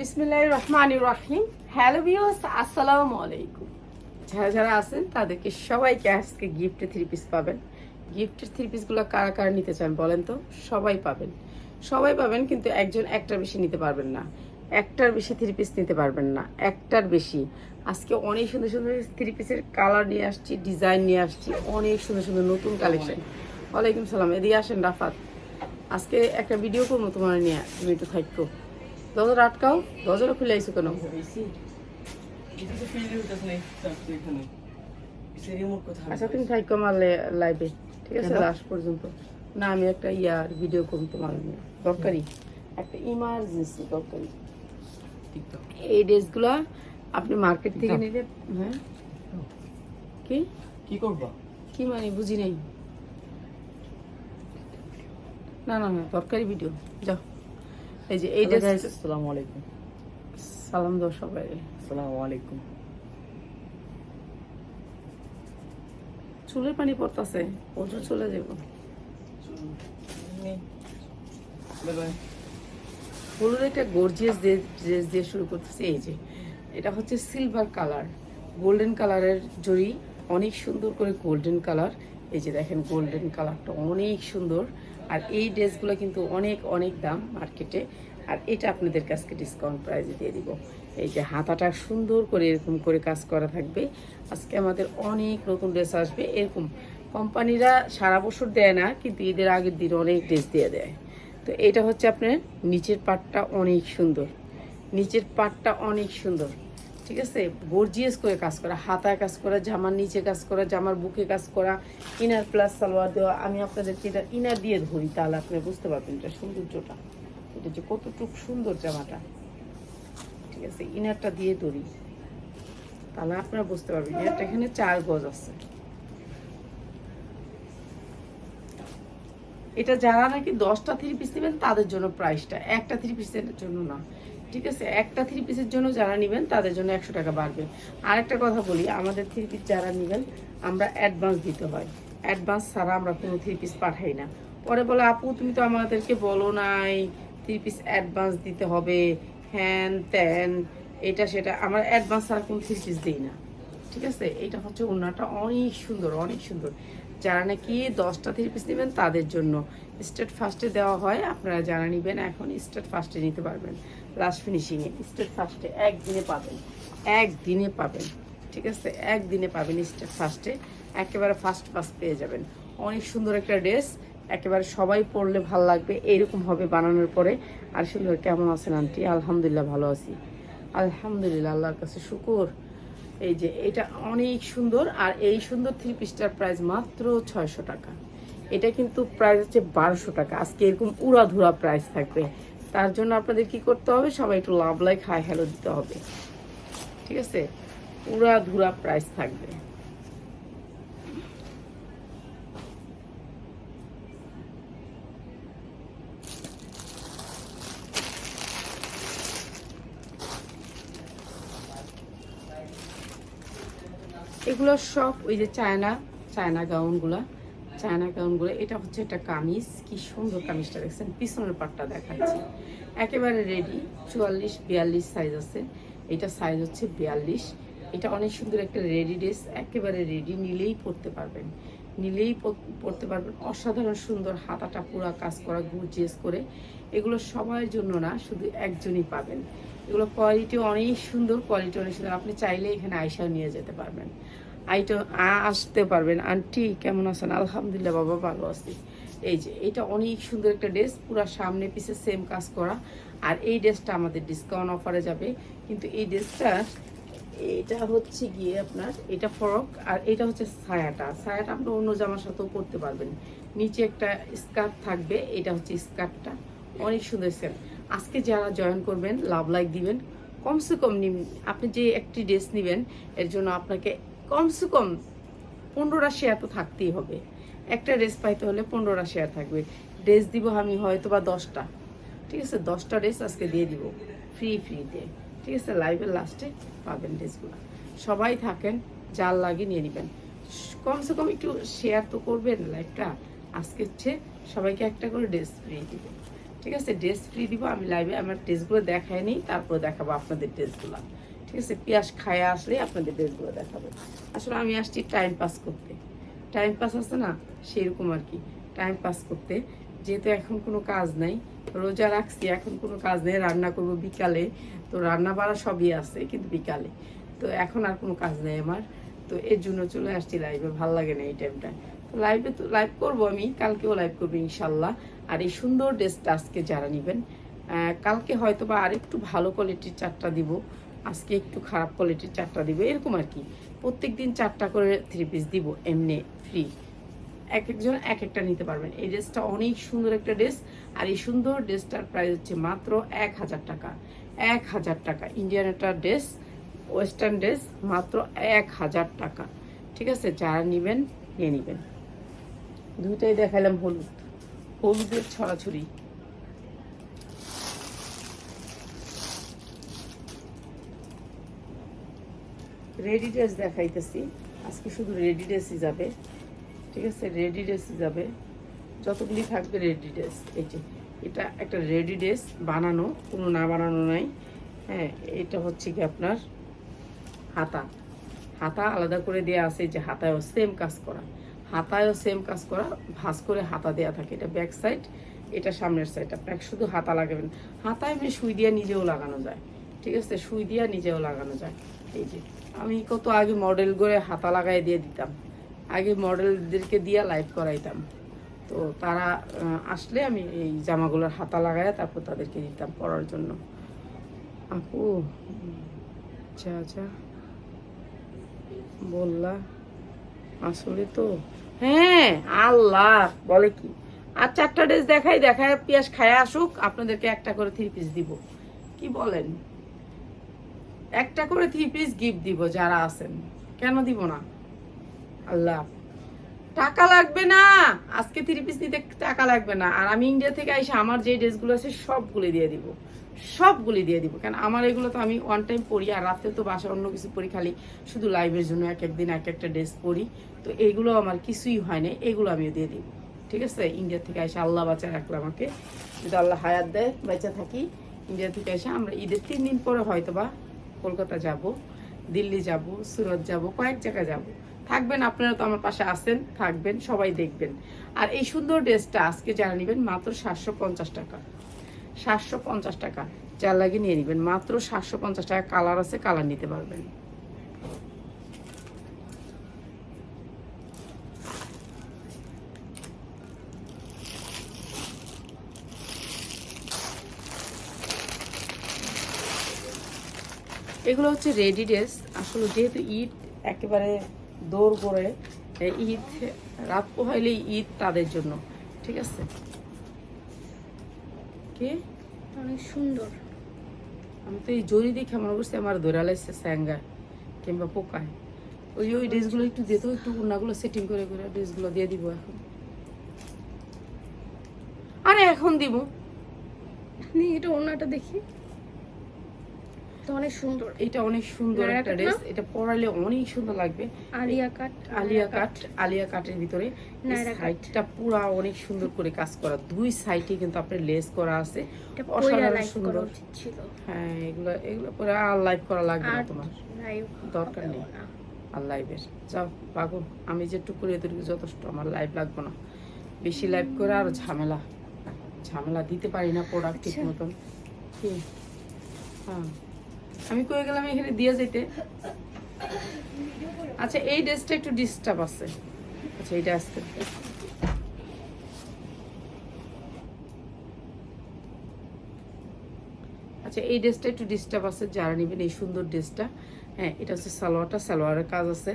বিসমিল্লাহ রহমান রাহিম। Hello views আসসালামু আলাইকুম। যারা যারা আছেন, তাদেরকে সবাইকে আজকে গিফটে থ্রি পিস পাবেন। গিফটের থ্রি পিসগুলো কারা কারা নিতে চান বলেন তো? সবাই পাবেন। সবাই পাবেন কিন্তু একজন একটার বেশি নিতে পারবেন না। একটার বেশি থ্রি পিস নিতে পারবেন না। একটার বেশি। আজকে অনেক সুন্দর সুন্দর থ্রি পিসের কালার নিয়ে আসছি ডিজাইন নিয়ে আসছি, অনেক সুন্দর সুন্দর নতুন কালেকশন ওয়ালাইকুম সালাম। এদিকে আসেন রাফাত। আজকে একটা ভিডিও করব তোমার নিয়ে। তুমি একটু থাকতো দরজা আটকাও দরজাটা খুলে আইসো কেন? আচ্ছা তুমি থাকো আমার লাইভে ঠিক আছে? লাস্ট পর্যন্ত। না আমি একটা ইয়ার ভিডিও তোমার দরকারি। একটা ইমার্জেন্সি দরকারি। এই ড্রেসগুলো আপনি মার্কেট থেকে নিলে হ্যাঁ? কি? কি করবা? কি মানে বুঝি নাই। না না না দরকারি ভিডিও যাও। এই যে এই ড্রেস আসসালামু আলাইকুম। সালাম দাও সবাই। আসসালামু আলাইকুম। চুলের পানি পড়তেছে ওষুধ চলে যাব। হলুদ একটা গর্জিয়াস ড্রেস দিয়ে শুরু করতেছি এই যে। এটা হচ্ছে সিলভার কালার গোল্ডেন কালারের জড়ি অনেক সুন্দর করে গোল্ডেন কালার এই যে দেখেন গোল্ডেন কালারটা অনেক সুন্দর। আর এই ড্রেসগুলো কিন্তু অনেক অনেক দাম মার্কেটে। আর এটা আপনাদের কাছকে ডিসকাউন্ট প্রাইজে দিয়ে দিব। এই যে হাতাটা সুন্দর করে এরকম করে কাজ করা থাকবে। আজকে আমাদের অনেক নতুন ড্রেস আসবে। এরকম কোম্পানিরা সারা বছর দেয় না, কিন্তু ঈদের আগের দিন অনেক ড্রেস দিয়ে দেয়। তো এটা হচ্ছে আপনার নিচের পাটটা অনেক সুন্দর। নিচের পাটটা অনেক সুন্দর। ঠিক আছে? গর্জিয়াস করে কাজ করা, হাতায় কাজ করা, জামার নিচে কাজ করা, জামার বুকে কাজ করা ইনার প্লাস সালোয়ার দেওয়া। আমি আপনাদেরকে এটা ইনার দিয়ে ধরি তাহলে আপনি বুঝতে পারবেন এটা সৌন্দর্যটা। এটা যে কতটুকু সুন্দর জামাটা। ঠিক আছে ইনারটা দিয়ে ধরি। তাহলে আপনারা বুঝতে পারবেন ইনারটা এখানে চার গজ আছে। এটা যারা নাকি দশটা থ্রি পিস নেবেন, তাদের জন্য প্রাইসটা একটা থ্রি পিসের জন্য না। ঠিক আছে? একটা থ্রি পিসের জন্য যারা নেবেন, তাদের জন্য একশো টাকা বাড়বে। আর একটা কথা বলি, আমাদের থ্রি পিস যারা নেবেন, আমরা অ্যাডভান্স দিতে হয়। অ্যাডভান্স ছাড়া আমরা কোনো থ্রি পিস পাঠাই না। পরে বলে, আপু, তুমি তো আমাদেরকে বলো নাই থ্রি পিস অ্যাডভান্স দিতে হবে, হ্যান ত্যান, এটা, সেটা। আমরা অ্যাডভান্স ছাড়া কোনো থ্রি পিস দিই না। ঠিক আছে? এটা হচ্ছে ওনাটা অনেক সুন্দর অনেক সুন্দর। যারা নাকি দশটা থ্রি পিস নেবেন, তাদের জন্য। স্টেট ফার্স্টে দেওয়া হয়, আপনারা যারা নেবেন, এখন স্টেট ফার্স্টে নিতে পারবেন। লাস্ট ফিনিশিংয়ে স্টেট ফার্স্টে একদিনে পাবেন। একদিনে পাবেন ঠিক আছে? একদিনে পাবেন স্টেট ফার্স্টে একেবারে ফার্স্ট ফার্স্ট পেয়ে যাবেন। অনেক সুন্দর একটা ড্রেস একেবারে সবাই পরলে ভালো লাগবে এরকম হবে বানানোর পরে। আর সুন্দর কেমন আছেন আন্টি? আলহামদুলিল্লাহ ভালো আছি। আলহামদুলিল্লাহ আল্লাহর কাছে শুকুর। এই যে এটা অনেক সুন্দর। আর এই সুন্দর থ্রি পিসটার প্রাইস মাত্র ছয়শো টাকা। এটা কিন্তু প্রাইস হচ্ছে বারোশো টাকা। আজকে এরকম উড়াধুরা প্রাইস থাকবে। তার জন্য আপনাদের কি করতে হবে? সবাই একটু লাভ লাইক হাই হ্যালো দিতে হবে। ঠিক আছে? পুরা ধুরা প্রাইস থাকবে। এগুলো সব ওই যে চায়না চায়না গাউনগুলা চায়না গাউনগুলো এটা হচ্ছে একটা কামিজ। কি সুন্দর কামিজটা দেখছেন? পিছনের পাটটা দেখাচ্ছি। একেবারে রেডি চুয়াল্লিশ, বিয়াল্লিশ সাইজ আছে। এটা সাইজ হচ্ছে বিয়াল্লিশ। এটা অনেক সুন্দর একটা রেডি ড্রেস একেবারে রেডি নিলেই পরতে পারবেন। নিলেই পর- পরতে পারবেন। অসাধারণ সুন্দর হাতাটা পুরা কাজ করা গুজিয়েস করে। এগুলো সবার জন্য না, শুধু একজনই পাবেন। এগুলো কোয়ালিটি অনেক সুন্দর কোয়ালিটি অনেক সুন্দর। আপনি চাইলে এখানে আইসাও নিয়ে যেতে পারবেন। আইটা আসতে পারবেন। আন্টি, কেমন আছেন? আলহামদুলিল্লাহ, বাবা ভালো আছি। এই যে এটা অনেক সুন্দর একটা ড্রেস, পুরো সামনে পিছে সেম কাজ করা। আর এই ড্রেসটা আমাদের ডিসকাউন্ট অফারে যাবে। কিন্তু এই ড্রেসটা, এটা হচ্ছে গিয়ে আপনার, এটা ফরক আর এটা হচ্ছে ছায়াটা ছায়াটা আপনি অন্য জামার সাথেও করতে পারবেন। নিচে একটা স্কার্ট থাকবে, এটা হচ্ছে স্কার্টটা অনেক সুন্দর সেল আজকে যারা জয়েন করবেন লাভ লাইক দিবেন, কমসে কম আপনি যে একটি ড্রেস নেবেন, এর জন্য আপনাকে কমসে কম পনেরোটা শেয়ার তো থাকতেই হবে। একটা ড্রেস পাইতে হলে পনেরোটা শেয়ার থাকবে। ড্রেস দিব আমি হয়তো বা দশটা। ঠিক আছে? দশটা ড্রেস আজকে দিয়ে দিব ফ্রি ফ্রিতে ঠিক আছে? লাইভের লাস্টে পাবেন ড্রেসগুলো সবাই থাকেন, যার লাগে নিয়ে নেবেন। কমসে কম একটু শেয়ার তো করবেন লাইভটা আজকে হচ্ছে সবাইকে একটা করে ড্রেস ফ্রি দিবে। ঠিক আছে? ড্রেস ফ্রি দিব। আমি লাইভে আমার ড্রেসগুলো দেখাই নিই, তারপর দেখাবো আপনাদের ড্রেসগুলো ঠিক আছে পেঁয়াজ খায় আসলে আপনাদের ড্রেসগুলো দেখাবো। আসলে আমি আসছি টাইম পাস করতে। টাইম পাস আছে না, সেরকম আর কি। টাইম পাস করতে। যেহেতু এখন কোনো কাজ নাই, রোজা রাখছি, এখন কোনো কাজ নেই, রান্না করব বিকালে। তো রান্না বাড়া সবই আছে, কিন্তু বিকালে। তো এখন আর কোনো কাজ নেই আমার। তো এর জন্য চলে আসছি লাইভে ভালো লাগে না এই টাইমটা তো লাইভে তো লাইভ করব আমি, কালকেও লাইভ করব ইনশাল্লাহ আর এই সুন্দর ড্রেসটা আজকে যারা নেবেন কালকে হয়তো বা আরেকটু ভালো কোয়ালিটির চারটা দিব। আজকে একটু খারাপ কোয়ালিটির চারটা দিব, এরকম আর কি। প্রত্যেক দিন চারটা করে থ্রি পিস দিব, এমনি ফ্রি এক একজন এক একটা নিতে পারবেন। এই ড্রেসটা অনেক সুন্দর একটা ড্রেস আর এই সুন্দর ড্রেসটার প্রাইস হচ্ছে মাত্র এক হাজার টাকা। এক হাজার টাকা। ইন্ডিয়ান একটা ড্রেস ওয়েস্টার্ন ড্রেস মাত্র এক হাজার টাকা। ঠিক আছে? যারা নেবেন, নিয়ে নেবেন। দুইটাই দেখালাম হলুদ। হলুদের ছড়াছড়ি। রেডি ড্রেস দেখাইতেছি। আজকে শুধু রেডি ড্রেসই যাবে। ঠিক আছে? রেডি ড্রেসই যাবে। যতগুলি থাকবে রেডি ড্রেস এই যে, এটা একটা রেডি ড্রেস বানানো, কোনো না বানানো নাই। হ্যাঁ এটা হচ্ছে কি আপনার হাতা। হাতা আলাদা করে দেয়া আছে যে হাতায়ও সেম কাজ করা। হাতায়ও সেম কাজ করা, ভাঁজ করে হাতা দেয়া থাকে। এটা ব্যাক সাইড এটা সামনের সাইড আপনাকে শুধু হাতা লাগাবেন। হাতায় এমনি সুই দিয়ে নিজেও লাগানো যায়। ঠিক আছে? সুই দিয়ে নিজেও লাগানো যায়। এই যে আমি কত আগে মডেল করে হাতা লাগাই দিয়ে দিতাম। আগে মডেলদেরকে দিয়ে লাইভ করাইতাম। তো তারা আসলে আমি এই জামাগুলোর হাতা লাগাই তারপর তাদেরকে দিতাম পরার জন্য। আপু, যা যা। বললা, আসলে তো। হ্যাঁ আল্লাহ, বলে কি? আর চারটা ড্রেস দেখাই দেখায় পেঁয়াজ খায় আসুক, আপনাদেরকে একটা করে থ্রি পিস দিব। কি বলেন? একটা করে থ্রি পিস গিফট দিব যারা আছেন। কেন দিব না? আল্লাহ। টাকা লাগবে না। আজকে থ্রি পিস নিতে টাকা লাগবে না। আর আমি ইন্ডিয়া থেকে এসে আমার যে ড্রেসগুলো আছে সবগুলি দিয়ে দিব। সবগুলি দিয়ে দিব। কারণ আমার এগুলো তো আমি ওয়ান টাইম পরি, আর রাতে তো বাসায় অন্য কিছু পরি খালি। শুধু লাইভের জন্য এক একদিন এক একটা ড্রেস পরি। তো এগুলো আমার কিছুই হয় না এগুলো আমিও দিয়ে দিব। ঠিক আছে? ইন্ডিয়া থেকে এসে আল্লাহ বাঁচা রাখল আমাকে। যদি আল্লাহ হায়াত দেয়, বেঁচে থাকি। ইন্ডিয়া থেকে এসে আমরা ঈদের তিন দিন পরে হয়তো বা কলকাতা যাব, দিল্লি যাব, সুরত যাব, কয়েক জায়গায় যাব। থাকবেন, আপনারা তো আমার পাশে আসেন থাকবেন, সবাই দেখবেন। আর এই সুন্দর ড্রেসটা আজকে যারা নেবেন, মাত্র সাতশো পঞ্চাশ টাকা। সাতশো পঞ্চাশ টাকা। যার লাগে নিয়ে নেবেন, মাত্র সাতশো পঞ্চাশ টাকা, কালার আছে, কালার নিতে পারবেন। এগুলো হচ্ছে রেডি ড্রেস আসলে যেহেতু ঈদ একেবারে দৌড় করে ঈদ রাত পোহাইলেই ঈদ তাদের জন্য ঠিক আছে? কে? অনেক সুন্দর। আমি তো এই জরি দেখে মনে করছি আমার ধরে লাগছে স্যাঙ্গা কিংবা পোকায়। ওই ওই ড্রেসগুলো একটু দিত একটু উন্নাগুলো সেটিং করে করে ড্রেসগুলো দিয়ে দিব এখন। আরে এখন দিব। এটা ওনাটা দেখি। তো অনেক সুন্দর। এটা অনেক সুন্দর একটা ড্রেস। এটা পরালে অনেক সুন্দর লাগবে। আলিয়া কাট আলিয়া কাট আলিয়া কাটের ভিতরে। সাইডটা পুরা অনেক সুন্দর করে কাজ করা। দুই সাইডে কিন্তু আপনার লেস করা আছে। এটা অসাধারণ সুন্দর। হ্যাঁ এগুলো এগুলো পরে আর লাইভ করা লাগবে না তোমার। দরকার নেই। আর লাইভের। যাও পাগো আমি যেটুকু করে এদেরকে যথেষ্ট আমার লাইভ লাগবে না। বেশি লাইভ করে আর ঝামেলা। ঝামেলা দিতে পারি না প্রোডাক্ট ঠিক আচ্ছা। মতন। কি হ্যাঁ। আমি কয়ে গেলাম এখানে দিয়ে যেতে আচ্ছা এই ড্রেসটা একটু ডিস্টার্ব আছে। আচ্ছা এইটা আসতে আচ্ছা এই ড্রেসটা একটু ডিস্টার্ব আছে, যারা নেবেন এই সুন্দর ড্রেসটা। হ্যাঁ এটা হচ্ছে সালোয়ারটা, সালোয়ারের কাজ আছে।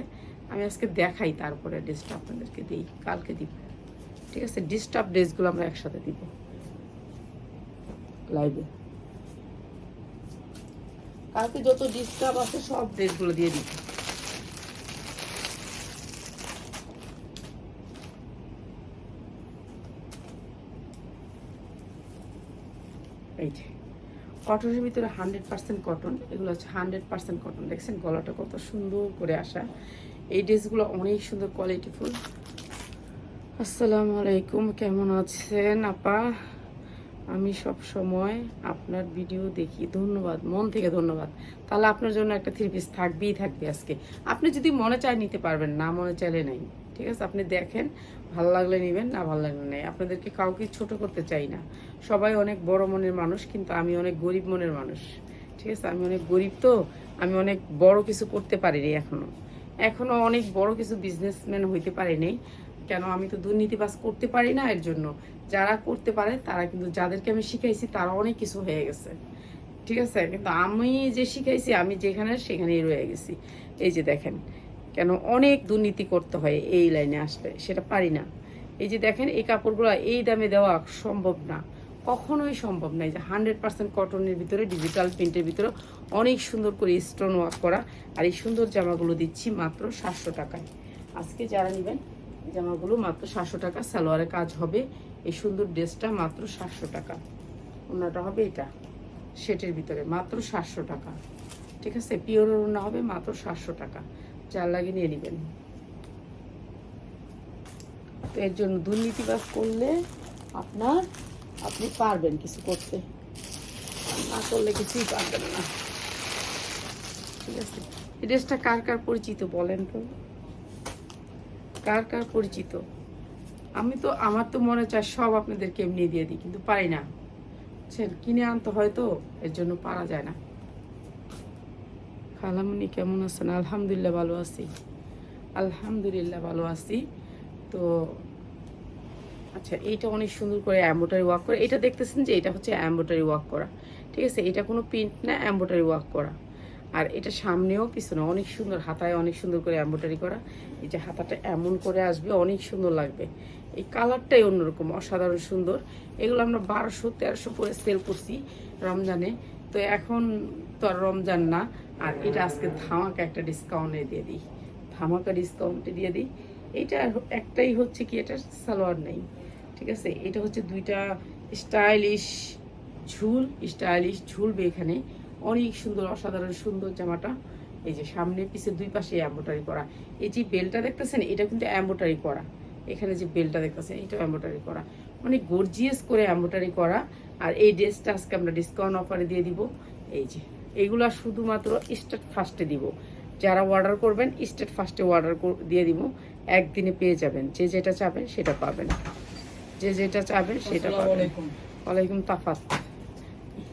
আমি আজকে দেখাই তারপরে ড্রেসটা আপনাদেরকে দিই, কালকে দিব। ঠিক আছে ডিস্টার্ব ড্রেসগুলো আমরা একসাথে দিব। লাইভে কালকে যত ডিস্টার্ব আছে সব ড্রেসগুলো দিয়ে দিব এই যে, কটনের ভিতরে হান্ড্রেড পার্সেন্ট কটন এগুলো হচ্ছে হান্ড্রেড পার্সেন্ট কটন দেখছেন গলাটা কত সুন্দর করে আসা। এই ড্রেসগুলো অনেক সুন্দর কোয়ালিটিফুল আসসালামু আলাইকুম, কেমন আছেন আপা? আমি সব সময় আপনার ভিডিও দেখি। ধন্যবাদ, মন থেকে ধন্যবাদ। তাহলে আপনার জন্য একটা থ্রি পিস থাকবেই থাকবে আজকে। আপনি যদি মনে চায় নিতে পারবেন, না মনে চাইলে নাই। ঠিক আছে? আপনি দেখেন, ভালো লাগলে নেবেন, না ভালো লাগলে নেই। আপনাদেরকে কাউকে ছোট করতে চাই না। সবাই অনেক বড় মনের মানুষ, কিন্তু আমি অনেক গরিব মনের মানুষ। ঠিক আছে? আমি অনেক গরিব তো, আমি অনেক বড় কিছু করতে পারিনি এখনও। এখনও অনেক বড় কিছু বিজনেসম্যান হইতে পারিনি। কেন আমি তো দুর্নীতিবাজ করতে পারি না এর জন্য। যারা করতে পারে, তারা কিন্তু যাদেরকে আমি শিখাইছি, তারা অনেক কিছু হয়ে গেছে। ঠিক আছে? কিন্তু আমি যে শিখাইছি, আমি যেখানে, সেখানেই রয়ে গেছি। এই যে দেখেন, কেন অনেক দুর্নীতি করতে হয় এই লাইনে আসলে, সেটা পারি না। এই যে দেখেন, এই কাপড়গুলো এই দামে দেওয়া সম্ভব না। কখনোই সম্ভব নয় যে হান্ড্রেড পার্সেন্ট কটনের ভিতরে, ডিজিটাল প্রিন্টের ভিতরে অনেক সুন্দর করে স্টোন ওয়ার্ক করা। আর এই সুন্দর জামাগুলো দিচ্ছি মাত্র সাতশো টাকায়। আজকে যারা নেবেন জামাগুলো মাত্র সাতশো টাকা, সালোয়ারে কাজ হবে। এই সুন্দর ড্রেসটা মাত্র সাতশো টাকা। ওনাটা হবে এটা, সেটের ভিতরে, মাত্র সাতশো টাকা। ঠিক আছে? পিওর ওনা হবে মাত্র সাতশো টাকা। যার লাগে নিয়ে নেবেন। তো এর জন্য দুর্নীতিবাজ করলে আপনার, আপনি পারবেন কিছু করতে। না করলে কিছুই পারবেন না। ঠিক আছে? এই ড্রেসটা কার কার পরিচিত বলেন তো? কার কার পরিচিত? আমি তো, আমার তো মনে চায় সব আপনাদেরকে এমনি দিয়ে দিই, কিন্তু পারি না। বুঝছেন কিনে আনতে হয় তো, এর জন্য পারা যায় না। খালামুনি কেমন আছেন? আলহামদুলিল্লাহ ভালো আছি। আলহামদুলিল্লাহ ভালো আছি। তো আচ্ছা এইটা অনেক সুন্দর করে অ্যাম্বোটারি ওয়ার্ক করে, এটা দেখতেছেন যে এটা হচ্ছে অ্যাম্বোটারি ওয়ার্ক করা। ঠিক আছে, এটা কোনো প্রিন্ট না অ্যাম্বোটারি ওয়ার্ক করা। আর এটা সামনেও পিছনে অনেক সুন্দর হাতায় অনেক সুন্দর করে এম্ব্রয়ডারি করা। এই যে হাতাটা এমন করে আসবে, অনেক সুন্দর লাগবে। এই কালারটাই অন্যরকম, অসাধারণ সুন্দর। এগুলো আমরা বারোশো, তেরোশো করে সেল করছি রমজানে। তো এখন তো আর রমজান না, আর এটা আজকে ধামাকা একটা ডিসকাউন্টে দিয়ে দিই। ধামাকা ডিসকাউন্টে দিয়ে দিই। এটা একটাই হচ্ছে কি এটা সালোয়ার নেই, ঠিক আছে? এটা হচ্ছে দুইটা স্টাইলিশ ঝুল স্টাইলিশ ঝুলবে এখানে। অনেক সুন্দর অসাধারণ সুন্দর জামাটা। এই যে সামনে পিছে দুই পাশে এম্বোটারি করা। এই যে বেলটা দেখতেছেন এটা কিন্তু এম্বোটারি করা। এখানে যে বেলটা দেখতেছেন এটাও এম্বোটারি করা। মানে গর্জিয়াস করে এম্বোটারি করা। আর এই ড্রেসটা আজকে আমরা ডিসকাউন্ট অফারে দিয়ে দিব। এই যে এইগুলা শুধুমাত্র স্টেট ফার্স্টে দিব। যারা অর্ডার করবেন স্টেট ফার্স্টে অর্ডার দিয়ে দিব। একদিনে পেয়ে যাবেন। যে যেটা চাবেন সেটা পাবেন। যে যেটা চাবেন সেটা পাবেন। ওয়ালাইকুম তাফাত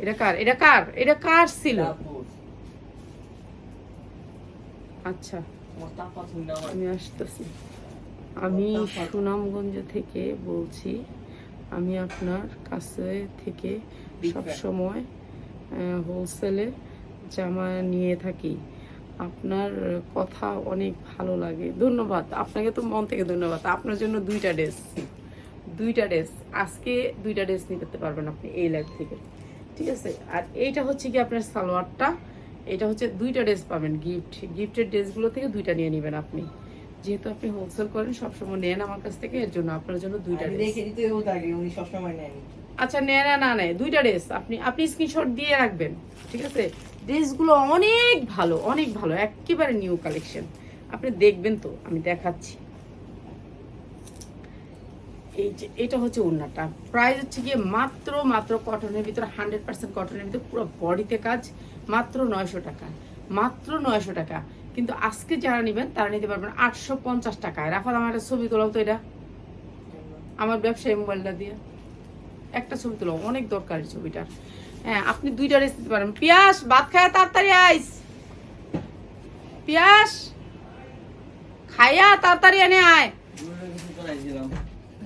এটা কার? এটা কার? এটা কার ছিল? আচ্ছা। আমি আসতেছি। আমি সুনামগঞ্জ থেকে বলছি। আমি আপনার কাছে থেকে সব সময় হোলসেলে জামা নিয়ে থাকি। আপনার কথা অনেক ভালো লাগে। ধন্যবাদ। আপনাকে তো মন থেকে ধন্যবাদ। আপনার জন্য দুইটা ড্রেস দুইটা ড্রেস আজকে দুইটা ড্রেস নিতে পারবেন আপনি এই লাইফ থেকে। ঠিক আছে? আর এইটা হচ্ছে কি আপনার সালোয়ারটা। এটা হচ্ছে দুইটা ড্রেস পাবেন গিফট গিফটের ড্রেসগুলো থেকে দুইটা নিয়ে নেবেন আপনি। যেহেতু আপনি হোলসেল করেন সবসময় নেন আমার কাছ থেকে এর জন্য আপনার জন্য দুইটা। আচ্ছা নেয় না না নেয়। দুইটা ড্রেস আপনি আপনি স্ক্রিনশট দিয়ে রাখবেন ঠিক আছে? ড্রেসগুলো অনেক ভালো অনেক ভালো একেবারে নিউ কালেকশন আপনি দেখবেন তো আমি দেখাচ্ছি। এই যে, এটা হচ্ছে ওড়নাটা। প্রাইস হচ্ছে গিয়ে মাত্র মাত্র কটনের ভিতরে হান্ড্রেড পার্সেন্ট কটনের ভিতরে পুরো বডিতে কাজ, মাত্র নয়শো টাকা, মাত্র নয়শো টাকা। কিন্তু আজকে যারা নেবেন, তারা নিতে পারবেন আটশো পঞ্চাশ টাকায়। রাফাত, আমার একটা ছবি তোলাও তো এটা। আমার ব্যবসায়ী মোবাইলটা দিয়ে। একটা ছবি তোলো অনেক দরকার ছবিটার। হ্যাঁ আপনি দুইটা রেসিপি দিতে পারেন। পিয়াস, ভাত খায় তাড়াতাড়ি আইস। পিয়াস খাইয়া তাড়াতাড়ি এনে আয়।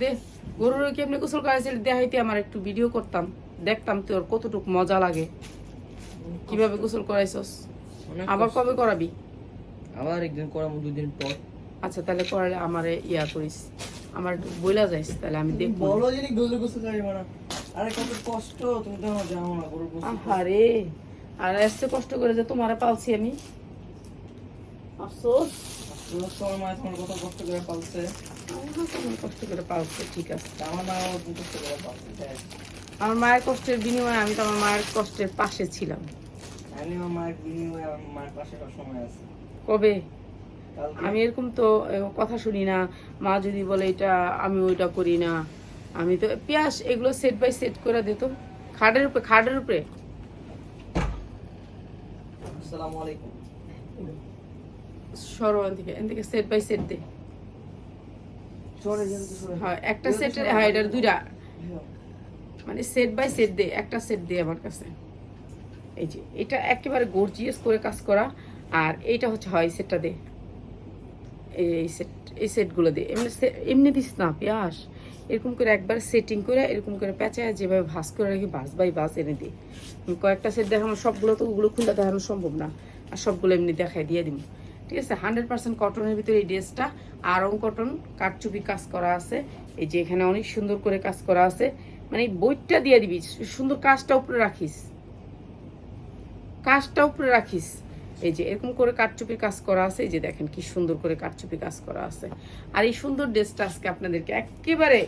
দে গরুর কেমনি গোসল করাইছিল দেখাইতে আমার একটু ভিডিও করতাম। দেখতাম তোর কতটুক মজা লাগে। কীভাবে গোসল করাইছস? আবার কবে করাবি? আবার একদিন করাবো দুদিন পর। আচ্ছা তাহলে করালে আমারে ইয়া করিস। আমার বইলা যাইস তাহলে আমি দেখব। বলো যিনি গরুর গোসল করাইবো না। আরে কত কষ্ট। তুমি তো জানো না গরুর গোসল। আহারে আর এসে কষ্ট করে যে তোমারে পালছি আমি? আফসোস। তোমার তোমার মা তোমার কত কষ্ট করে পালছে? আমার কষ্ট করে পালছে ঠিক আছে। আমার মা আমার কত কষ্ট করে পালছে আমার মায়ের কষ্টের বিনিময়ে আমি তো আমার মায়ের কষ্টের পাশে ছিলাম। আমি আমার মায়ের বিনিময়ে আমার মায়ের পাশে সময় আছে। কবে? আমি এরকম তো কথা শুনি না। মা যদি বলে এটা আমি ওইটা করি না। আমি তো পেঁয়াজ এগুলো সেট বাই সেট করে দিত খাটের উপরে খাটের উপরে। আসসালামু আলাইকুম। থেকে এন থেকে সেট বাই সেট দে হ্যাঁ একটা সেটের হ্যাঁ এটার দুইটা। মানে সেট বাই সেট দে একটা সেট দে আমার কাছে। এই যে এটা একেবারে গর্জিয়াস করে কাজ করা আর এইটা হচ্ছে হয় সেটটা দে এই সেট এই সেটগুলো দে এমনি এমনি দিস না পেঁয়াজ। এরকম করে একবার সেটিং করে এরকম করে পেঁচায় যেভাবে ভাস করে রাখি বাস বাই বাস এনে দিই। কয়েকটা সেট দেখানো সবগুলো তো ওগুলো খুলে দেখানো সম্ভব না। আর সবগুলো এমনি দেখাই দিয়ে দিব। ঠিক আছে হান্ড্রেড পার্সেন্ট কটনের ভিতরে এই ড্রেসটা আরং কটন কাটচুপি কাজ করা আছে। এই যে এখানে অনেক সুন্দর করে কাজ করা আছে। মানে বইটা দিয়ে দিবি, সুন্দর কাজটা উপরে রাখিস। কাজটা উপরে রাখিস। এই যে এরকম করে কাটচুপির কাজ করা আছে। এই যে দেখেন কি সুন্দর করে কাটচুপি কাজ করা আছে। আর এই সুন্দর ড্রেসটা আজকে আপনাদেরকে একেবারে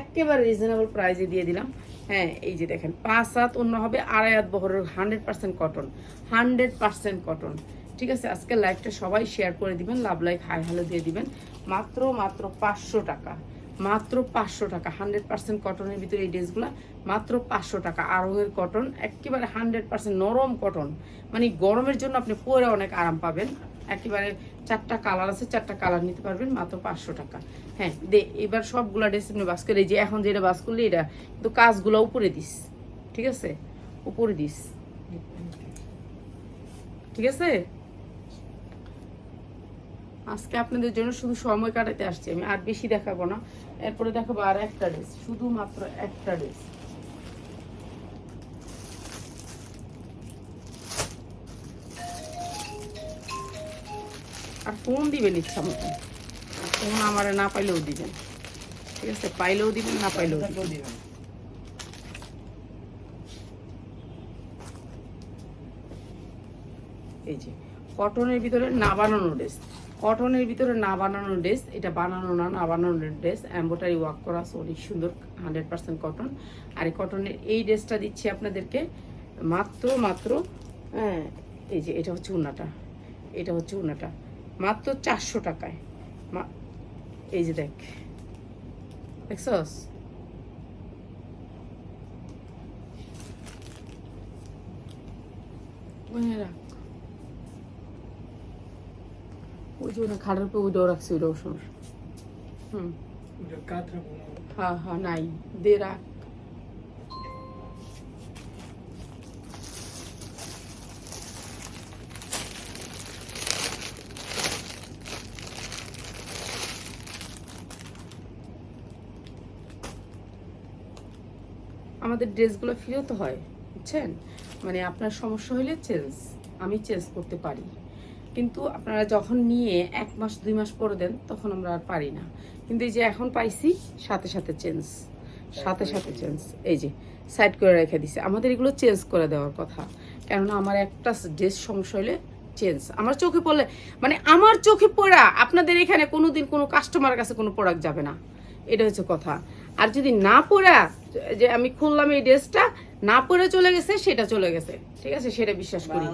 একেবারে রিজনেবল প্রাইজে দিয়ে দিলাম। হ্যাঁ এই যে দেখেন, পাঁচ হাত অন্য হবে, আড়াই হাত বহরের hundred percent cotton hundred percent cotton ঠিক আছে আজকে লাইভটা সবাই শেয়ার করে দিবেন লাভ লাইক হাই হ্যালো দিয়ে দিবেন। মাত্র মাত্র পাঁচশো টাকা, মাত্র পাঁচশো টাকা হান্ড্রেড পার্সেন্ট কটনের ভিতরে এই ড্রেসগুলো মাত্র পাঁচশো টাকা। আরোহের কটন একেবারে হান্ড্রেড পার্সেন্ট নরম কটন মানে গরমের জন্য আপনি পরে অনেক আরাম পাবেন। একেবারে চারটা কালার আছে, চারটা কালার নিতে পারবেন, মাত্র পাঁচশো টাকা। হ্যাঁ দে, এবার সবগুলা ড্রেস আপনি বাস করে যে এখন যেটা বাস করলে, এটা কিন্তু কাজগুলো উপরে দিস। ঠিক আছে? উপরে দিস। ঠিক আছে? আজকে আপনাদের জন্য শুধু সময় কাটাতে আসছি আমি আর বেশি দেখাবো না। এরপরে দেখাবো আর একটা ড্রেস শুধুমাত্র একটা ড্রেস আর ফোন দিবেন ইচ্ছা মতো। ফোন আমার না পাইলেও দিবেন। ঠিক আছে? পাইলেও দিবেন না পাইলেও দিবেন। দিবেন। এই যে কটনের ভিতরে না বানানো ড্রেস কটনের ভিতরে না বানানো ড্রেস, এটা বানানো না না বানানো ড্রেস। এম্বোটারি ওয়ার্ক করা অনেক সুন্দর, হান্ড্রেড পার্সেন্ট কটন। আর এই কটনের এই ড্রেসটা দিচ্ছি আপনাদেরকে, মাত্র মাত্র হ্যাঁ এই যে এটা হচ্ছে উন্নাটা এটা হচ্ছে উন্নাটা মাত্র চারশো টাকায়। মা, এই যে দেখ, দেখছস? ওখানে রাখ ওই যে ওটা খাটের উপরে ওইটাও রাখছি ওইটাও সমস্যা। হুম। হ্যাঁ হ্যাঁ নাই দে রাখ আমাদের ড্রেসগুলো ফিরত হয় বুঝছেন? মানে আপনার সমস্যা হলে চেঞ্জ আমি চেঞ্জ করতে পারি। কিন্তু আপনারা যখন নিয়ে এক মাস, দুই মাস পরে দেন, তখন আমরা আর পারি না। কিন্তু এই যে এখন পাইছি, সাথে সাথে চেঞ্জ। সাথে সাথে চেঞ্জ। এই যে সাইড করে রেখে দিছে। আমাদের এগুলো চেঞ্জ করে দেওয়ার কথা। কেননা আমার একটা ড্রেস সমস্যা হলে চেঞ্জ। আমার চোখে পড়লে মানে আমার চোখে পড়া, আপনাদের এখানে কোনো দিন কোনো কাস্টমার কাছে কোনো প্রোডাক্ট যাবে না। এটা হচ্ছে কথা। আর যদি না পড়া, যে আমি খুললাম এই ড্রেসটা না পরে চলে গেছে সেটা চলে গেছে। ঠিক আছে সেটা বিশ্বাস করি।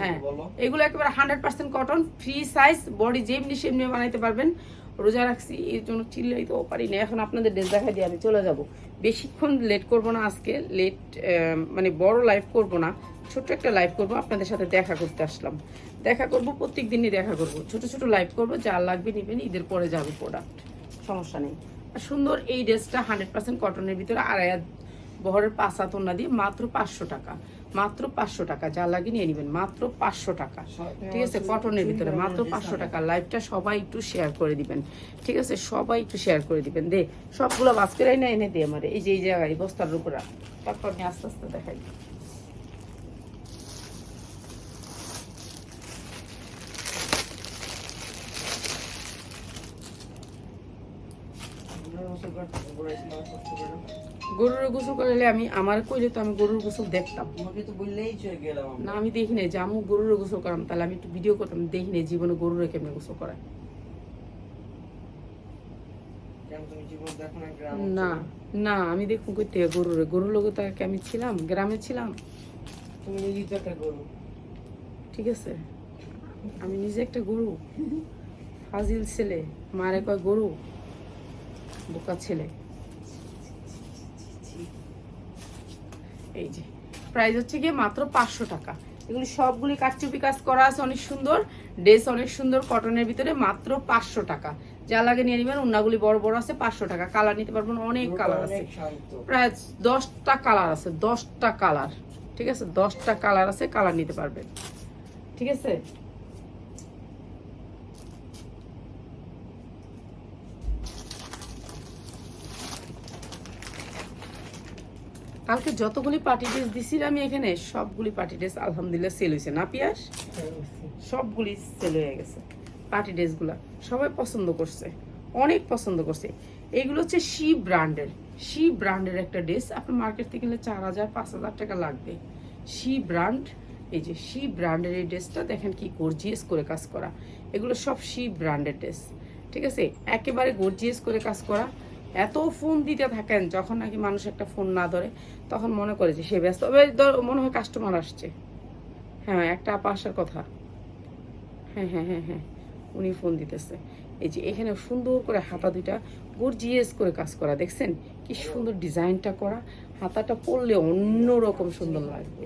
হ্যাঁ। এগুলো একেবারে hundred percent cotton free size body যেমনি সেমনি বানাইতে পারবেন। রোজা রাখছি এর জন্য চিল্লাই তো পারি না। এখন আপনাদের ড্রেস দেখা দিয়ে আমি চলে যাব। বেশিক্ষণ লেট করব না আজকে। লেট মানে বড় লাইভ করব না। ছোট্ট একটা লাইভ করব। আপনাদের সাথে দেখা করতে আসলাম। দেখা করব প্রত্যেক দিনই দেখা করব। ছোট ছোট লাইভ করব। যা লাগবে নেবেন ঈদের পরে যাবে প্রোডাক্ট সমস্যা নেই। আর সুন্দর এই ড্রেসটা হান্ড্রেড পার্সেন্ট কটনের ভিতরে আড়াই বহরের পাঁচ হাত ওন্না দিয়ে মাত্র পাঁচশো টাকা, মাত্র পাঁচশো টাকা, যা লাগে নিয়ে নেবেন, মাত্র পাঁচশো টাকা। ঠিক আছে কটনের ভিতরে মাত্র পাঁচশো টাকা। লাইভটা সবাই একটু শেয়ার করে দিবেন। ঠিক আছে, সবাই একটু শেয়ার করে দিবেন। দে, সবগুলো বাস্কেরাই না এনে দে আমার। এই যে, এই জায়গায় বস্তার উপর। তারপর আমি আস্তে আস্তে দেখাই। আপনার গরুর গোসল করলে আমি আমার কইলে তো আমি গরুর গোসল দেখতাম। তোমাকে তো বললেই চলে গেলাম না আমি দেখি নাই যে আমি গরুর গোসল করাম তাহলে আমি একটু ভিডিও করতাম দেখি নাই জীবনে গরুরে কেমনে গোসল করায়। কেন তুমি জীবন দেখো না গ্রাম না না আমি দেখুন করতে গরুর। গরুর লোক তো আগে আমি ছিলাম গ্রামে ছিলাম। তুমি নিজেই তো একটা গরু। ঠিক আছে আমি নিজে একটা গরু। ফাজিল ছেলে মারে কয় গরু বোকা ছেলে। এই যে প্রাইস হচ্ছে গিয়ে মাত্র পাঁচশো টাকা। এগুলি সবগুলি কাটচুপি কাজ করা আছে অনেক সুন্দর। ড্রেস অনেক সুন্দর কটনের ভিতরে মাত্র পাঁচশো টাকা। যা লাগে নিয়ে নেবেন উন্নাগুলি বড় বড় আছে পাঁচশো টাকা। কালার নিতে পারবেন অনেক কালার আছে। প্রায় দশটা কালার আছে দশটা কালার ঠিক আছে? দশটা কালার আছে কালার নিতে পারবেন। ঠিক আছে? কালকে যতগুলি পার্টি ড্রেস দিছিলাম আমি এখানে, সবগুলি পার্টি ড্রেস আলহামদুলিল্লাহ সেল হয়েছে। না পিয়াস সবগুলি সেল হয়ে গেছে। পার্টি ড্রেসগুলো সবাই পছন্দ করছে, অনেক পছন্দ করছে। এগুলো হচ্ছে শি ব্র্যান্ডের শি ব্র্যান্ডের একটা ড্রেস আপনার মার্কেট থেকে কিনলে চার হাজার, পাঁচ হাজার টাকা লাগবে। শি ব্র্যান্ড এই যে শি ব্র্যান্ডের এই ড্রেসটা দেখেন কি গর্জিয়াস করে কাজ করা। এগুলো সব শি ব্র্যান্ডের ড্রেস ঠিক আছে? একেবারে গর্জিয়াস করে কাজ করা। এত ফোন দিতে থাকেন যখন নাকি মানুষ একটা ফোন না ধরে, তখন মনে করে যে সে ব্যস্ত। মনে হয় কাস্টমার আসছে। হ্যাঁ একটা আপা আসার কথা। হ্যাঁ হ্যাঁ হ্যাঁ হ্যাঁ উনি ফোন দিতেছে। এই যে এখানে সুন্দর করে হাতা দুইটা গর্জিয়াস করে কাজ করা, দেখছেন? কি সুন্দর ডিজাইনটা করা। হাতাটা পরলে অন্যরকম সুন্দর লাগবে।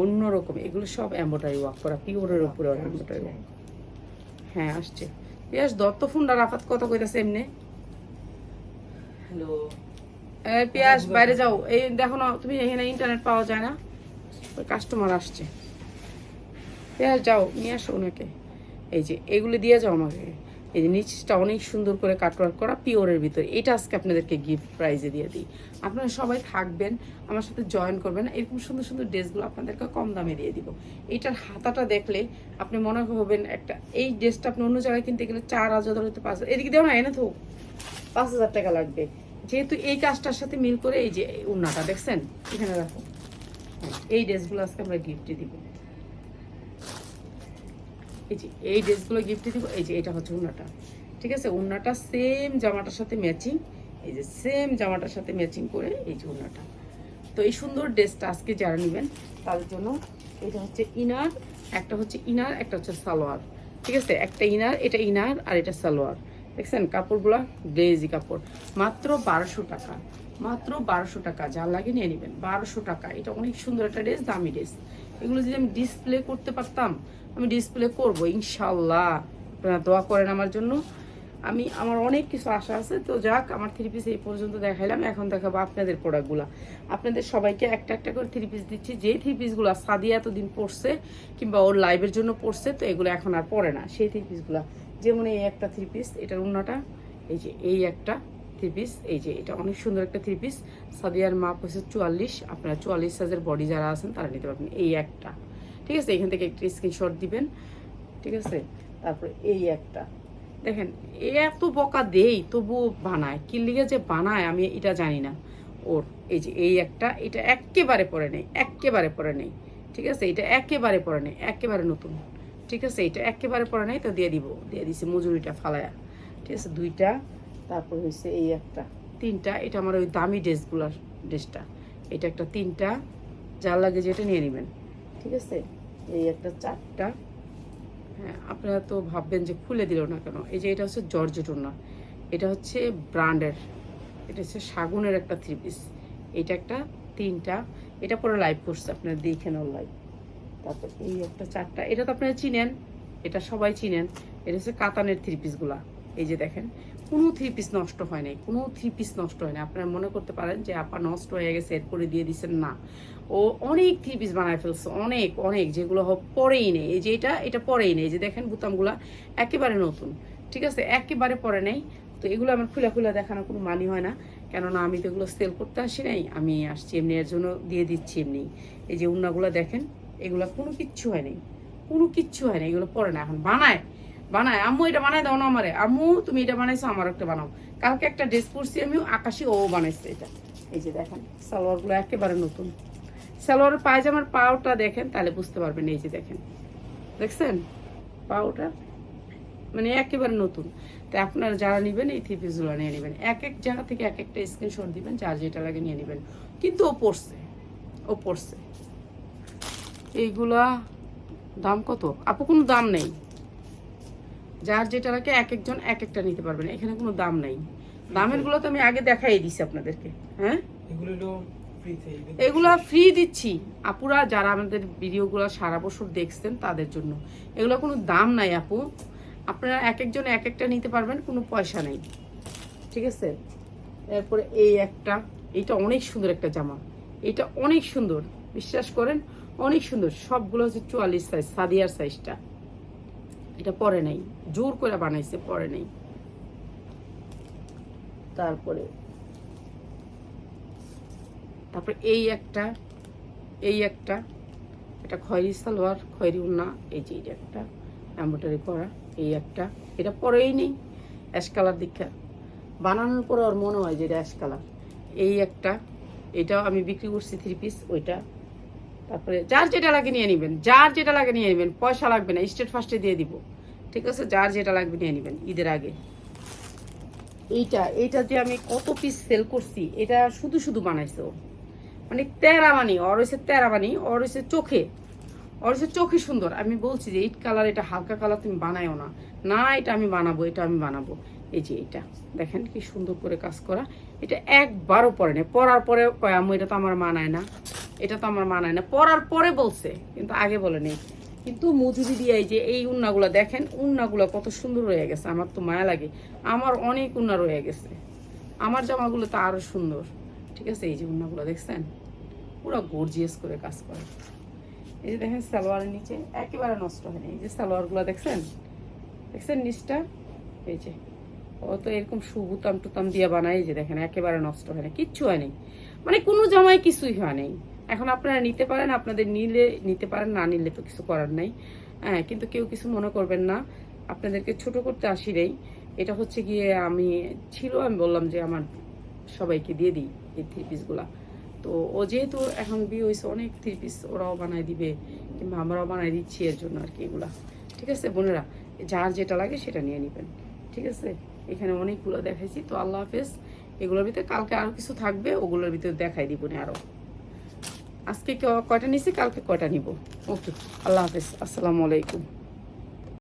অন্যরকম। এগুলো সব এম্ব্রয়ডারি ওয়ার্ক করা, পিওরের উপরে এম্ব্রয়ডারি ওয়ার্ক হ্যাঁ আসছে। পিয়াস, দত্ত ফোনটা রাফাত কত কইতাছে এমনি। পিয়াস বাইরে যাও। এই দেখো না তুমি এখানে ইন্টারনেট পাওয়া যায় না? ওই কাস্টমার আসছে। পিয়াস যাও নিয়ে আসো ওনাকে। এই যে এগুলো দিয়ে যাও আমাকে। এই যে নিচটা অনেক সুন্দর করে কাটওয়ার্ক করা পিওরের ভিতরে। এটা আজকে আপনাদেরকে গিফট প্রাইজে দিয়ে দিই। আপনারা সবাই থাকবেন আমার সাথে জয়েন করবেন এরকম সুন্দর সুন্দর ড্রেসগুলো আপনাদেরকে কম দামে দিয়ে দিব। এটার হাতাটা দেখলে আপনি মনে হবেন একটা এই ড্রেসটা আপনি অন্য জায়গায় কিনতে গেলে চার হাজার হতে পাঁচ হাজার। এদিকে দেও না এনে তো পাঁচ হাজার টাকা লাগবে। যেহেতু এই কাজটার সাথে মিল করে এই যে উন্নাটা দেখছেন? এখানে হ্যাঁ, এই ড্রেসগুলো আজকে আমরা গিফটে দিব। এই যে এই ড্রেসগুলো গিফটে দিব। এই যে এটা হচ্ছে উন্নাটা। ঠিক আছে? উন্নাটা সেম জামাটার সাথে ম্যাচিং এই যে সেম জামাটার সাথে ম্যাচিং করে এই যে উন্নাটা। তো এই সুন্দর ড্রেসটা আজকে যারা নেবেন তাদের জন্য এটা হচ্ছে ইনার একটা হচ্ছে ইনার একটা হচ্ছে সালোয়ার। ঠিক আছে? একটা ইনার এটা ইনার আর এটা সালোয়ার। দেখছেন, কাপড়গুলো গ্লেজি কাপড়। মাত্র বারোশো টাকা। মাত্র বারোশো টাকা। যা লাগে নিয়ে নেবেন। বারোশো টাকা। এটা অনেক সুন্দর একটা ড্রেস দামি ড্রেস এগুলো যদি আমি ডিসপ্লে করতে পারতাম, আমি ডিসপ্লে করব ইনশাল্লাহ আপনারা দোয়া করেন আমার জন্য। আমি, আমার অনেক কিছু আশা আছে। তো যাক, আমার থ্রি পিস এই পর্যন্ত দেখাইলাম। এখন দেখাবো আপনাদের প্রোডাক্টগুলো। আপনাদের সবাইকে একটা একটা করে থ্রি পিস দিচ্ছি। যে থ্রি পিসগুলো সাদিয়া এতদিন পড়ছে কিংবা ওর লাইভের জন্য পড়ছে তো এগুলো এখন আর পড়ে না। সেই থ্রি পিসগুলো যেমন এই একটা থ্রি পিস এটার অন্যটা এই যে এই একটা থ্রি পিস এই যে এটা অনেক সুন্দর একটা থ্রি পিস সাদিয়ার মাপ হচ্ছে চুয়াল্লিশ, আপনারা চুয়াল্লিশ সাইজের বডি যারা আছেন, তারা নিতে পারবেন এই একটা। ঠিক আছে? এখান থেকে একটা স্ক্রিনশট দিবেন। ঠিক আছে? তারপরে এই একটা। দেখেন, এত বকা দেই, তবুও বানায়। কি লিগে যে বানায়, আমি এটা জানি না। ওর, এই যে এই একটা, এটা একেবারে পরে নেই, একেবারে পরে নেই। ঠিক আছে? এটা একেবারে পরে নেই, একেবারে নতুন। ঠিক আছে এটা একেবারে পরে নেই, তো দিয়ে দিব, দিয়ে দিছি মজুরিটা ফালায়া। ঠিক আছে, দুইটা, তারপর হচ্ছে এই একটা। তিনটা, এটা আমার ওই দামি ড্রেসগুলোর ড্রেসটা। এটা একটা তিনটা, যার লাগে যেটা নিয়ে নেবেন। ঠিক আছে, এই একটা চারটা। হ্যাঁ আপনারা তো ভাববেন যে খুলে দিল না কেন? এই যে এটা হচ্ছে জর্জেট ওনা এটা হচ্ছে ব্র্যান্ডের, এটা হচ্ছে শাগুনের একটা থ্রি পিস এটা একটা তিনটা, এটা পরে লাইভ করছে, আপনারা দেখেন লাইভ তারপর এই একটা চারটা, এটা তো আপনারা চিনেন, এটা সবাই চিনেন, এটা হচ্ছে কাতানের থ্রি পিসগুলা এই যে দেখেন, কোনো থ্রি পিস নষ্ট হয় নাই, কোনো থ্রি পিস নষ্ট হয় না আপনারা মনে করতে পারেন যে, আপা, নষ্ট হয়ে গেছে, এরপরে দিয়ে দিচ্ছেন না। ও অনেক থ্রি পিস বানায় ফেলছে, অনেক অনেক, যেগুলো হোক, পরেই নেই। এই যে এটা এটা পরেই নেই। যে দেখেন, বুতামগুলা একেবারে নতুন, ঠিক আছে? একেবারে পরে নেই। তো এগুলো আমার খুলে খুলে দেখানোর কোনো মানি হয় না। কেননা আমি তো এগুলো সেল করতে আসি নাই, আমি আসছি এমনি, এর জন্য দিয়ে দিচ্ছি এমনি। এই যে উন্নাগুলো দেখেন এগুলো কোনো কিচ্ছু হয় নাই। কোনো কিচ্ছু হয় না এগুলো পরে না। এখন বানায় বানায়। আম্মু এটা বানায় দাও না আমারে। আম্মু, তুমি এটা বানাইছো আমার একটা বানাও। কালকে একটা ড্রেস পরছি আমিও, আকাশি ও বানাইছে এটা। এই যে দেখেন, সালোয়ারগুলো একেবারে নতুন। সালোয়ারের পায়জামার পাওটা দেখেন, তাহলে বুঝতে পারবেন, এই যে দেখেন। দেখছেন? পাওটা মানে একেবারে নতুন। তো আপনারা যারা নেবেন, এই থ্রি পিসগুলো নিয়ে নেবেন। এক এক জায়গা থেকে এক একটা স্ক্রিনশট দিবেন, যার যেটা লাগে নিয়ে নেবেন। কিন্তু ও পড়ছে ও পড়ছে এইগুলা দাম কত? আপু কোনো দাম নেই। যার যেটা লাগে এক একজন এক একটা নিতে পারবেন এখানে কোনো দাম নেই। দামেরগুলো তো আমি আগে দেখাই দিছি আপনাদেরকে হ্যাঁ? এগুলো এগুলা ফ্রি দিচ্ছি। আপুরা যারা আমাদের ভিডিওগুলো সারা বছর দেখছেন তাদের জন্য। এগুলো কোনো দাম নাই আপু। আপনারা এক একজন এক একটা নিতে পারবেন কোনো পয়সা নেই। ঠিক আছে? এরপরে এই একটা এইটা অনেক সুন্দর একটা জামা। এটা অনেক সুন্দর। বিশ্বাস করেন অনেক সুন্দর, সবগুলো হচ্ছে চুয়াল্লিশ সাইজ সাদিয়ার সাইজটা এটা পরে নাই, জোর করে বানাইছে, পরে নেই। তারপরে তারপরে এই একটা এই একটা, এটা খয়েরি সালোয়ার, খয়েরি উন্না, এই যে একটা, এম্ব্রয়ডারি করা, এই একটা, এটা পরেই নেই অ্যাশ কালার দীক্ষা। বানানোর পরে ওর মনে হয় যে এটা অ্যাশ কালার এই একটা, এটাও আমি বিক্রি করছি থ্রি পিস ওইটা তারপরে যার যেটা লাগে নিয়ে নেবেন, যার যেটা লাগে নিয়ে নেবেন, পয়সা লাগবে না, স্টেট ফার্স্টে দিয়ে দিব। ঠিক আছে? যার যেটা লাগবে নিয়ে নেবেন, ঈদের আগে। এইটা এইটা যে আমি কত পিস সেল করছি, এটা শুধু শুধু বানাইছো মানে তেরা বানি ওর হয়েছে তেরা বানি ওর হয়েছে চোখে। ওর হচ্ছে চোখে সুন্দর। আমি বলছি যে ইট কালার এটা হালকা কালার তুমি বানায়ও না। না, এটা আমি বানাবো, এটা আমি বানাবো। এই যে এটা। দেখেন কি সুন্দর করে কাজ করা। এটা একবারও পরে না পরার পরে কয়, আম্মু, এটা তো আমার মানায় না। এটা তো আমার মানায় না। পরার পরে বলছে, কিন্তু আগে বলেনি। কিন্তু মজুরি দিয়ে যে এই উন্নাগুলো দেখেন, উন্নাগুলো কত সুন্দর রয়ে গেছে। আমার তো মায়া লাগে। আমার অনেক উন্না রয়ে গেছে। আমার জামাগুলো তো আরও সুন্দর। ঠিক আছে? এই যে উন্নাগুলো দেখছেন? পুরো গর্জিয়াস করে কাজ করে। এই যে দেখেন, সালোয়ারের নিচে একেবারে নষ্ট হয়নি এই যে সালোয়ারগুলো দেখছেন? দেখছেন নিচটা? এই যে ও তো এরকম সুবুতাম টুতাম দিয়ে বানায় এই যে দেখেন, একেবারে নষ্ট হয় না, কিচ্ছু হয় হয়নি মানে কোনো জামায় কিছুই হয় নাই। এখন আপনারা নিতে পারেন, আপনাদের নিলে, নিতে পারেন, না নিলে তো কিছু করার নাই। হ্যাঁ কিন্তু কেউ কিছু মনে করবেন না। আপনাদেরকে ছোট করতে আসি নেই। এটা হচ্ছে গিয়ে আমি, ছিল, আমি বললাম যে আমার সবাইকে দিয়ে দিই এই থ্রি পিসগুলা তো ও যেহেতু এখন বিয়ে হয়েছে, অনেক থ্রি পিস ওরাও বানায় দিবে, কিংবা আমরাও বানায় দিচ্ছি এর জন্য আর কি এগুলা। ঠিক আছে, বোনেরা, যার যেটা লাগে সেটা নিয়ে নেবেন। ঠিক আছে? এখানে অনেকগুলো দেখাইছি, তো আল্লাহ হাফেজ, এগুলোর ভিতরে কালকে আরও কিছু থাকবে, ওগুলোর ভিতরে দেখাই দিব না আরও আজকে কয়টা নিছি? কালকে কয়টা নিব? ওকে, আল্লাহ হাফেজ, আসসালামু আলাইকুম।